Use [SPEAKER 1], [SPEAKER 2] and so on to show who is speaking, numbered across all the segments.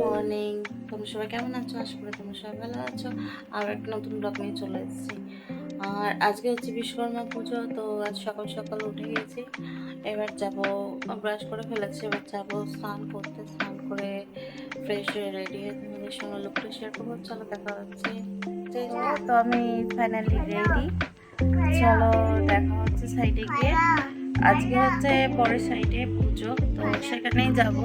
[SPEAKER 1] Morning তোমরা সবাই কেমন আছো? আশা করি তোমরা সবাই ভালো আছো। আর একটা নতুন ব্লগ নিয়ে চলে এসেছি। আর আজকে হচ্ছে বিশ্বকর্মা পুজো তো আজ সকাল সকাল উঠে গেছি। এবার যাব ব্রাশ করে ফেলেছি। এবার যাব স্নান করতে স্নান করে ফ্রেশ হয়ে রেডি হয়ে তোমাদের সঙ্গে লুকটা শেয়ার করব। চলো দেখা হচ্ছে। তো আমি ফাইনালি রেডি চলো দেখা হচ্ছে সাইডে গিয়ে। আজকে হচ্ছে পরের সাইডে পুজো, তো সেখানেই যাব।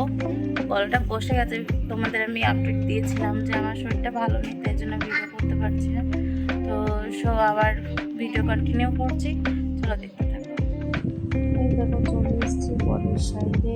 [SPEAKER 1] গলাটা বসে গেছে, তোমাদের আমি আপডেট দিয়েছিলাম যে আমার শরীরটা ভালো নেই, তাই জন্য ভিডিও করতে পারছি না। তো সো আবার ভিডিও কন্টিনিউ করছি, চলো দেখতে থাকো। এই দেখো, চলে এসেছি পরের সাইডে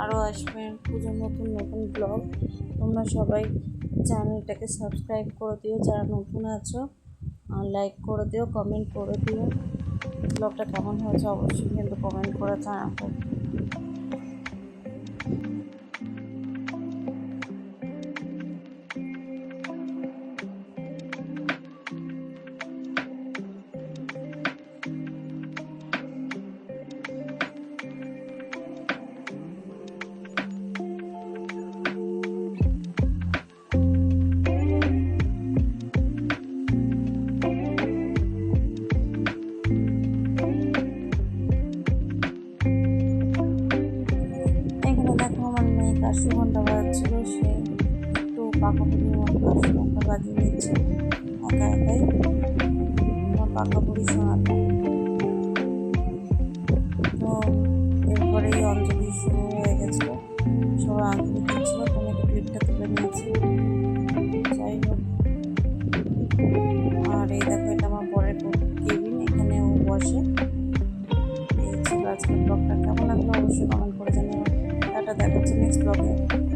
[SPEAKER 1] আরও আসবে পুজোর নতুন নতুন ব্লগ তোমরা সবাই চ্যানেলটাকে সাবস্ক্রাইব করে দিও, যারা নতুন আছো লাইক করে দিও কমেন্ট করে দিও। ব্লগটা কেমন হয়েছে অবশ্যই কিন্তু কমেন্ট করে জানাব। কাশি ঘণ্টা বাজাচ্ছিল, সে একটু পাকাপুরি মতো কাশি ঘণ্টা বাজিয়ে নিচ্ছে। একা একাই আমার পাকাপুরি শোনাতো তো এরপরেই অঞ্জলি শুরু হয়ে গেছিল। সবাই অঞ্জলি দিচ্ছিল তুমি একটু ক্লিপটা তুলে নিয়েছি। যাই হোক। আর এই দেখো, এটা আমার পরের কেবিন এখানে ও বসে। এই ছিল আজকের ব্লগটা। কেমন লাগল অবশ্যই কমেন্ট করে জানিও। টাটা দেখা নেক্সট ব্লগে